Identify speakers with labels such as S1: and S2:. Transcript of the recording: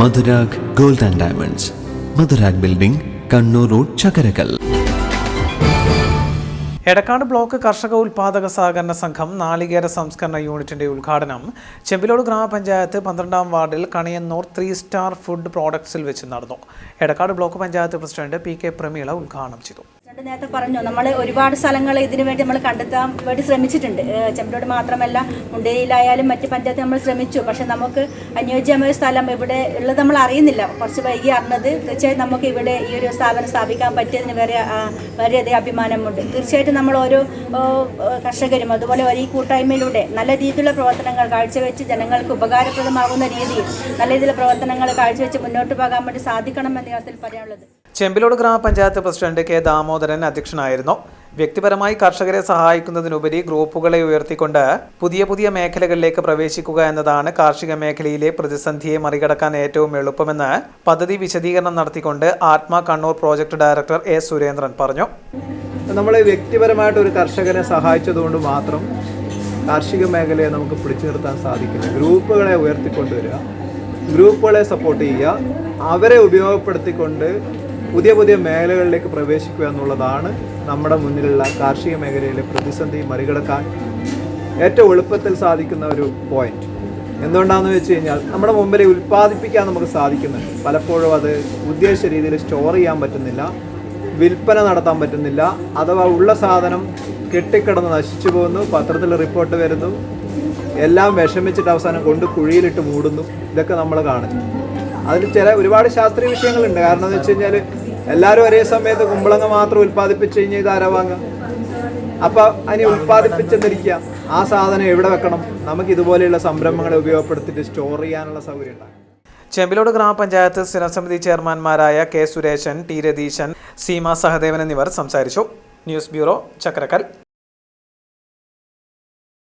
S1: Madhurag gold and diamonds. Madhurag building Kannur road Chakkarakkal.
S2: Edakkad block കർഷക ഉൽപാദക സഹകരണ സംഘം നാളികേര സംസ്കരണ യൂണിറ്റിന്റെ ഉദ്ഘാടനം. ചെമ്പിലോട് ഗ്രാമപഞ്ചായത്ത് പന്ത്രണ്ടാം വാർഡിൽ കണിയന്നൂർ ത്രീ സ്റ്റാർ ഫുഡ് പ്രോഡക്ട്സിൽ വെച്ച് നടന്നു. Edakkad block panchayat president P K Prameela ഉദ്ഘാടനം ചെയ്തു.
S3: നേരത്തെ പറഞ്ഞു നമ്മൾ ഒരുപാട് സ്ഥലങ്ങൾ ഇതിനു വേണ്ടി നമ്മൾ കണ്ടെത്താൻ വേണ്ടി ശ്രമിച്ചിട്ടുണ്ട്. ചെമ്പരോട് മാത്രമല്ല മുണ്ടേരിയിലായാലും മറ്റ് പഞ്ചായത്ത് നമ്മൾ ശ്രമിച്ചു. പക്ഷെ നമുക്ക് അനുയോജ്യമായ സ്ഥലം ഇവിടെ ഉള്ളത് നമ്മൾ അറിയുന്നില്ല. കുറച്ച് വൈകി അറിഞ്ഞത് തീർച്ചയായും നമുക്ക് ഇവിടെ ഈ ഒരു സ്ഥാപനം സ്ഥാപിക്കാൻ പറ്റിയതിന് വേറെ വളരെയധികം അഭിമാനമുണ്ട്. തീർച്ചയായിട്ടും നമ്മൾ ഓരോ കർഷകരും അതുപോലെ ഈ കൂട്ടായ്മയിലൂടെ നല്ല രീതിയിലുള്ള പ്രവർത്തനങ്ങൾ കാഴ്ചവെച്ച് ജനങ്ങൾക്ക് ഉപകാരപ്രദമാകുന്ന രീതിയിൽ നല്ല രീതിയിലുള്ള പ്രവർത്തനങ്ങൾ കാഴ്ചവെച്ച് മുന്നോട്ട് പോകാൻ വേണ്ടി സാധിക്കണമെന്ന് കാര്യത്തിൽ പറയാനുള്ളത്.
S2: ചെമ്പിലോട് ഗ്രാമപഞ്ചായത്ത് പ്രസിഡന്റ് കെ ദാമോദരൻ അധ്യക്ഷനായിരുന്നു. വ്യക്തിപരമായി കർഷകരെ സഹായിക്കുന്നതിനുപരി ഗ്രൂപ്പുകളെ ഉയർത്തിക്കൊണ്ട് പുതിയ പുതിയ മേഖലകളിലേക്ക് പ്രവേശിക്കുക എന്നതാണ് കാർഷിക മേഖലയിലെ പ്രതിസന്ധിയെ മറികടക്കാൻ ഏറ്റവും എളുപ്പമെന്ന് പദ്ധതി വിശദീകരണം നടത്തിക്കൊണ്ട് ATMA Kannur project director A Surendran പറഞ്ഞു.
S4: നമ്മൾ വ്യക്തിപരമായിട്ട് ഒരു കർഷകനെ സഹായിച്ചതുകൊണ്ട് മാത്രം കാർഷിക മേഖലയെ നമുക്ക് പിടിച്ചു നിർത്താൻ സാധിക്കില്ല. ഗ്രൂപ്പുകളെ ഉയർത്തിക്കൊണ്ടുവരിക ഗ്രൂപ്പുകളെ സപ്പോർട്ട് ചെയ്യുക അവരെ ഉപയോഗപ്പെടുത്തിക്കൊണ്ട് പുതിയ പുതിയ മേഖലകളിലേക്ക് പ്രവേശിക്കുക എന്നുള്ളതാണ് നമ്മുടെ മുന്നിലുള്ള കാർഷിക മേഖലയിലെ പ്രതിസന്ധി മറികടക്കാൻ ഏറ്റവും എളുപ്പത്തിൽ സാധിക്കുന്ന ഒരു പോയിന്റ് എന്തുകൊണ്ടാണെന്ന് വെച്ച് കഴിഞ്ഞാൽ നമ്മുടെ മുമ്പിൽ ഉൽപ്പാദിപ്പിക്കാൻ നമുക്ക് സാധിക്കുന്നുണ്ട്. പലപ്പോഴും അത് ഉദ്ദേശിച്ച രീതിയിൽ സ്റ്റോർ ചെയ്യാൻ പറ്റുന്നില്ല വിൽപ്പന നടത്താൻ പറ്റുന്നില്ല അഥവാ ഉള്ള സാധനം കെട്ടിക്കിടന്ന് നശിച്ചു പോകുന്നു പത്രത്തിൽ റിപ്പോർട്ട് വരുന്നു എല്ലാം വിഷമിച്ചിട്ട് അവസാനം കൊണ്ട് കുഴിയിലിട്ട് മൂടുന്നു. ഇതൊക്കെ നമ്മൾ കാണുന്നു അതിൽ ചില ഒരുപാട് ശാസ്ത്രീയ വിഷയങ്ങളുണ്ട്. കാരണം എന്ന് വെച്ച് കഴിഞ്ഞാൽ എല്ലാവരും ഒരേ സമയത്ത് കുമ്പളങ്ങ മാത്രം ഉൽപ്പാദിപ്പിച്ച് കഴിഞ്ഞാൽ ഇത് ആരാ വാങ്ങുക? അപ്പൊ അതിനെ ഉൽപ്പാദിപ്പിച്ചെന്നിരിക്കുക ആ സാധനം എവിടെ വെക്കണം? നമുക്ക് ഇതുപോലെയുള്ള സംരംഭങ്ങളെ ഉപയോഗപ്പെടുത്തിയിട്ട് സ്റ്റോർ ചെയ്യാനുള്ള സൗകര്യം
S2: ചെമ്പിലോട് ഗ്രാമപഞ്ചായത്ത് സ്ഥിരസമിതി ചെയർമാൻമാരായ കെ സുരേശൻ ടി രതീശൻ സീമ സഹദേവൻ എന്നിവർ സംസാരിച്ചു. News bureau Chakkarakkal.